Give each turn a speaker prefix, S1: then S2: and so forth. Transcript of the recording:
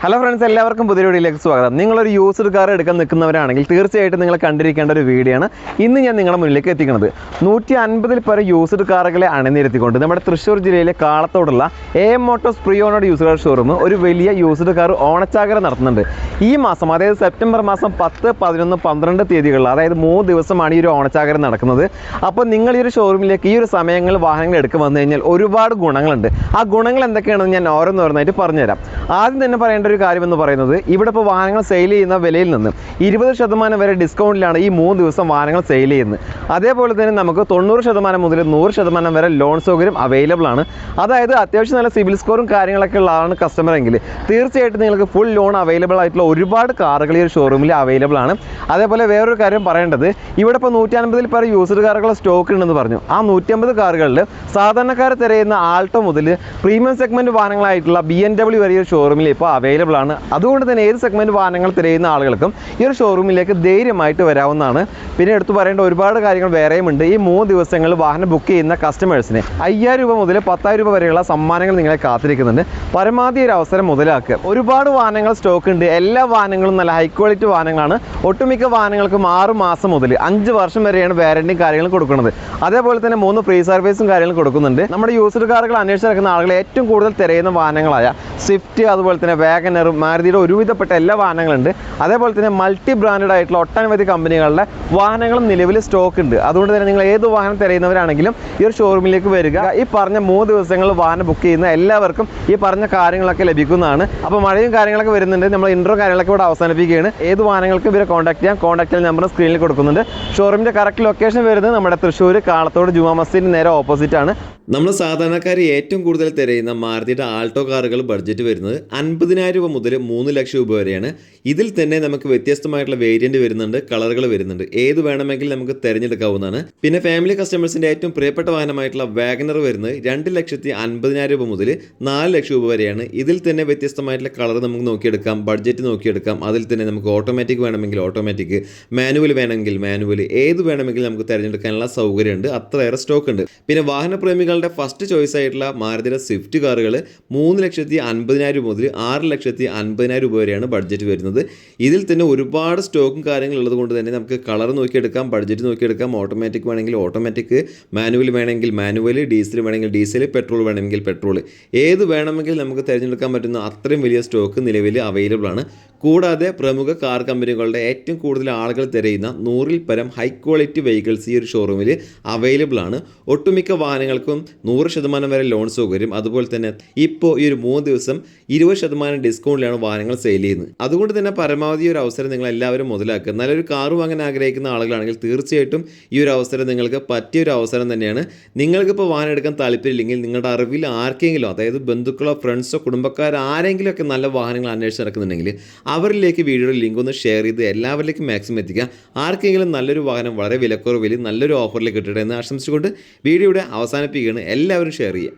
S1: Hello friends എല്ലാവർക്കും പുതിയ വീഡിയോയിലേക്ക് സ്വാഗതം. നിങ്ങളൊരു യൂസ്ഡ് കാർ എടുക്കാൻ നിൽക്കുന്നവരാണെങ്കിൽ തീർച്ചയായിട്ടും നിങ്ങൾ കണ്ടിരിക്കേണ്ട ഒരു വീഡിയോ ആണ് ഇന്ന് ഞാൻ നിങ്ങളുടെ മുന്നിലേക്ക് എത്തിക്കുന്നത്. നൂറ്റി അൻപതിൽ പരം യൂസ്ഡ് കാറുകളെ അണിനിരത്തിക്കൊണ്ട് നമ്മുടെ തൃശ്ശൂർ ജില്ലയിലെ കാളത്തോടുള്ള എ എം മോട്ടോസ് പ്രിയോണോട് യൂസ്ഡ് കാർ ഷോറൂം ഒരു വലിയ യൂസ്ഡ് കാർ ഓണച്ചാകര നടത്തുന്നുണ്ട്. ഈ മാസം അതായത് സെപ്റ്റംബർ മാസം പത്ത് പതിനൊന്ന് പന്ത്രണ്ട് തീയതികളിൽ അതായത് മൂന്ന് ദിവസമാണ് ഈ ഒരു ഓണച്ചാകര നടക്കുന്നത്. അപ്പോൾ നിങ്ങൾ ഈ ഒരു ഷോറൂമിലേക്ക് ഈ ഒരു സമയങ്ങളിൽ വാഹനങ്ങൾ എടുക്കുക വന്നു കഴിഞ്ഞാൽ ഒരുപാട് ഗുണങ്ങളുണ്ട്. ആ ഗുണങ്ങൾ എന്തൊക്കെയാണെന്ന് ഞാൻ ഓരോന്നോരോന്നായിട്ട് പറഞ്ഞുതരാം. ആദ്യം തന്നെ പറയേണ്ട ഒരു കാര്യം എന്ന് പറയുന്നത് ഇവിടെ ഇപ്പോൾ വാഹനങ്ങൾ സെയിൽ ചെയ്യുന്ന വിലയിൽ നിന്ന് ഇരുപത് ശതമാനം വരെ ഡിസ്കൗണ്ടിലാണ് ഈ മൂന്ന് ദിവസം വാഹനങ്ങൾ സെയിൽ ചെയ്യുന്നത്. അതേപോലെ തന്നെ നമുക്ക് തൊണ്ണൂറ് ശതമാനം മുതൽ നൂറ് ശതമാനം വരെ ലോൺ സൗകര്യം അവൈലബിൾ ആണ്. അതായത് അത്യാവശ്യം നല്ല സിവിൽ സ്കോറും കാര്യങ്ങളൊക്കെ ഉള്ള ആളാണ് കസ്റ്റമർ എങ്കിൽ തീർച്ചയായിട്ടും നിങ്ങൾക്ക് ഫുൾ ലോൺ അവൈലബിൾ ആയിട്ടുള്ള ഒരുപാട് കാറുകൾ ഈ ഷോറൂമിൽ അവൈലബിൾ ആണ്. അതേപോലെ വേറൊരു കാര്യം പറയേണ്ടത് ഇവിടെ ഇപ്പോൾ നൂറ്റി അൻപതിൽ പല യൂസ്ഡ് കാറുകളുടെ സ്റ്റോക്ക് ഉണ്ടെന്ന് പറഞ്ഞു. ആ നൂറ്റമ്പത് കാറുകളിൽ സാധാരണക്കാർ തിരയുന്ന ആൾട്ടോ മുതൽ പ്രീമിയം സെഗ്മെന്റ് വാഹനങ്ങളായിട്ടുള്ള ബി എൻ ഡബ്ല്യു വരെ ഈ ഒരു ഷോറൂമിൽ ഇപ്പോൾ അവൈലബിൾ ആണ്. അതുകൊണ്ട് തന്നെ ഏത് സെഗ്മെന്റ് വാഹനങ്ങൾ തിരയുന്ന ആളുകൾക്കും ഈ ഒരു ഷോറൂമിലേക്ക് ധൈര്യമായിട്ട് വരാവുന്നതാണ്. പിന്നെ എടുത്തു പറയേണ്ട ഒരുപാട് കാര്യങ്ങൾ വേറെയും ഉണ്ട്. ഈ മൂന്ന് ദിവസങ്ങളിൽ വാഹനം ബുക്ക് ചെയ്യുന്ന കസ്റ്റമേഴ്സിന് അയ്യായിരം രൂപ മുതൽ പത്തായിരം രൂപ വരെയുള്ള സമ്മാനങ്ങൾ നിങ്ങളെ കാത്തിരിക്കുന്നുണ്ട്. പരമാവധി ഒരു അവസരം മുതലാക്കുക. ഒരുപാട് വാഹനങ്ങൾ സ്റ്റോക്ക് ഉണ്ട്. എല്ലാ വാഹനങ്ങളും നല്ല ഹൈ ക്വാളിറ്റി വാഹനങ്ങളാണ്. ഒട്ടുമിക്ക വാഹനങ്ങൾക്കും ആറ് മാസം മുതൽ അഞ്ച് വർഷം വരെയാണ് വാറണ്ടിയും കാര്യങ്ങളും കൊടുക്കുന്നത്. അതേപോലെ തന്നെ മൂന്ന് ഫ്രീ സർവീസും കാര്യങ്ങളും കൊടുക്കുന്നുണ്ട്. നമ്മുടെ യൂസ്ഡ് കാറുകൾ അന്വേഷിച്ച് നടക്കുന്ന ആളുകൾ ഏറ്റവും കൂടുതൽ തിരയുന്ന വാഹനങ്ങളായ സ്വിഫ്റ്റ് അതുപോലെ തന്നെ വാഗനറും മാരുതിയുടെ ഒരുവിധപ്പെട്ട എല്ലാ വാഹനങ്ങളുണ്ട്. അതേപോലെ തന്നെ മൾട്ടി ബ്രാൻഡഡ് ആയിട്ടുള്ള ഒട്ടനവധി കമ്പനികളുടെ വാഹനങ്ങളും നിലവിൽ സ്റ്റോക്ക് ഉണ്ട്. അതുകൊണ്ട് തന്നെ നിങ്ങൾ ഏത് വാഹനം തിരയുന്നവരാണെങ്കിലും ഈ ഒരു ഷോറൂമിലേക്ക് വരിക. ഈ പറഞ്ഞ മൂന്ന് ദിവസങ്ങളിൽ വാഹനം ബുക്ക് ചെയ്യുന്ന എല്ലാവർക്കും ഈ പറഞ്ഞ കാര്യങ്ങളൊക്കെ ലഭിക്കുന്നതാണ്. അപ്പോൾ മഴയും കാര്യങ്ങളൊക്കെ വരുന്നുണ്ട്. നമ്മൾ ഇൻട്രോ കാര്യങ്ങളൊക്കെ ഇവിടെ അവസാനിപ്പിക്കുകയാണ്. ഏത് വാഹനങ്ങൾക്കും ഇവരെ കോൺടാക്ട് ചെയ്യാം? കോൺടാക്ട് നമ്പർ സ്ക്രീനിൽ കൊടുക്കുന്നുണ്ട്. ഷോറൂമിന്റെ കറക്റ്റ് ലൊക്കേഷൻ വരുന്നത് നമ്മുടെ തൃശ്ശൂർ കാളത്തോട് ജുമാ മസ്ജിദിന് നേരെ ഓപ്പോസിറ്റ് ആണ്. നമ്മൾ സാധാരണക്കാർ ഏറ്റവും കൂടുതൽ തിരയുന്ന മാരുതിയുടെ ആൾട്ടോ കാറുകൾ ബഡ്ജറ്റ് വരുന്നത് അൻപതിനായിരം രൂപ മുതൽ മൂന്ന് ലക്ഷം രൂപ വരെയാണ്. ഇതിൽ തന്നെ നമുക്ക് വ്യത്യസ്തമായിട്ടുള്ള വേരിയന്റ് വരുന്നുണ്ട് കളറുകൾ വരുന്നുണ്ട്. ഏത് വേണമെങ്കിൽ നമുക്ക് തിരഞ്ഞെടുക്കാവുന്നതാണ് പിന്നെ ഫാമിലി കസ്റ്റമേഴ്സിന്റെ ഏറ്റവും പ്രിയപ്പെട്ട വാഹനമായിട്ടുള്ള വാഗനർ വരുന്നത് രണ്ട് ലക്ഷത്തി അൻപതിനായിരം രൂപ മുതൽ നാല് ലക്ഷം രൂപ വരെയാണ്. ഇതിൽ തന്നെ വ്യത്യസ്തമായിട്ടുള്ള കളർ നമുക്ക് നോക്കിയെടുക്കാം. ബഡ്ജറ്റ് നോക്കിയെടുക്കാം. അതിൽ തന്നെ നമുക്ക് ഓട്ടോമാറ്റിക് വേണമെങ്കിൽ ഓട്ടോമാറ്റിക് മാനുവൽ വേണമെങ്കിൽ മാനുവൽ ഏത് വേണമെങ്കിൽ നമുക്ക് തിരഞ്ഞെടുക്കാനുള്ള സൗകര്യമുണ്ട്. അത്രയേറെ സ്റ്റോക്ക് ഉണ്ട്. പിന്നെ വാഹന പ്രേമികളുടെ ഫസ്റ്റ് ചോയ്സ് ആയിട്ടുള്ള മാരുതിയുടെ സ്വിഫ്റ്റ് കാറുകൾ മൂന്ന് ലക്ഷത്തി അൻപതിനായിരം രൂപ മുതൽ ആറ് ലക്ഷത്തി അൻപതിനായിരം രൂപ വരെയാണ് ബഡ്ജറ്റ് വരുന്നത്. ഇതിൽ തന്നെ ഒരുപാട് സ്റ്റോക്കും കാര്യങ്ങളും ഉള്ളത് കൊണ്ട് തന്നെ നമുക്ക് കളർ നോക്കിയെടുക്കാം. ബഡ്ജറ്റ് നോക്കിയെടുക്കാം. ഓട്ടോമാറ്റിക് വേണമെങ്കിൽ ഓട്ടോമാറ്റിക് മാനുവൽ വേണമെങ്കിൽ മാനുവൽ ഡീസൽ വേണമെങ്കിൽ ഡീസൽ പെട്രോൾ വേണമെങ്കിൽ പെട്രോൾ ഏത് വേണമെങ്കിൽ നമുക്ക് തിരഞ്ഞെടുക്കാൻ പറ്റുന്ന അത്രയും വലിയ സ്റ്റോക്ക് നിലവിൽ അവൈലബിൾ ആണ്. കൂടാതെ പ്രമുഖ കാർ കമ്പനികളുടെ ഏറ്റവും കൂടുതൽ ആളുകൾ തിരയുന്ന നൂറിൽ പരം ഹൈ ക്വാളിറ്റി വെഹിക്കിൾസ് ഈ ഒരു ഷോറൂമിൽ അവൈലബിൾ ആണ്. ഒട്ടുമിക്ക വാഹനങ്ങൾക്കും നൂറ് ശതമാനം വരെ ലോൺ സൗകര്യം. അതുപോലെ തന്നെ ഇപ്പോൾ ഈ ഒരു മൂന്ന് ദിവസം ഇരുപത് ശതമാനം ഡിസ്കൗണ്ടിലാണ് വാഹനങ്ങൾ സെയിൽ ചെയ്യുന്നത്. അതുകൊണ്ട് തന്നെ പരമാവധി ഒരു അവസരം നിങ്ങൾ എല്ലാവരും മുതലാക്കുക. നല്ലൊരു കാർ വാങ്ങാൻ ആഗ്രഹിക്കുന്ന ആളുകളാണെങ്കിൽ തീർച്ചയായിട്ടും ഈ ഒരു അവസരം നിങ്ങൾക്ക് പറ്റിയ ഒരു അവസരം തന്നെയാണ്. നിങ്ങൾക്കിപ്പോൾ വാഹനം എടുക്കാൻ താല്പര്യമില്ലെങ്കിൽ നിങ്ങളുടെ അറിവിൽ ആർക്കെങ്കിലും അതായത് ബന്ധുക്കളോ ഫ്രണ്ട്സോ കുടുംബക്കാരോ ആരെങ്കിലും ഒക്കെ നല്ല വാഹനങ്ങൾ അന്വേഷിച്ച് നടക്കുന്നുണ്ടെങ്കിൽ അവരിലേക്ക് വീഡിയോയുടെ ലിങ്ക് ഒന്ന് ഷെയർ ചെയ്ത് എല്ലാവരിലേക്കും മാക്സിമം എത്തിക്കുക. ആർക്കെങ്കിലും നല്ലൊരു വാഹനം വളരെ വിലക്കുറവിൽ നല്ലൊരു ഓഫറിൽ കിട്ടട്ടെ എന്ന് ആശംസിച്ചുകൊണ്ട് വീഡിയോയുടെ അവസാനിപ്പിക്കുകയാണ്. എല്ലാവരും ഷെയർ ചെയ്യുക.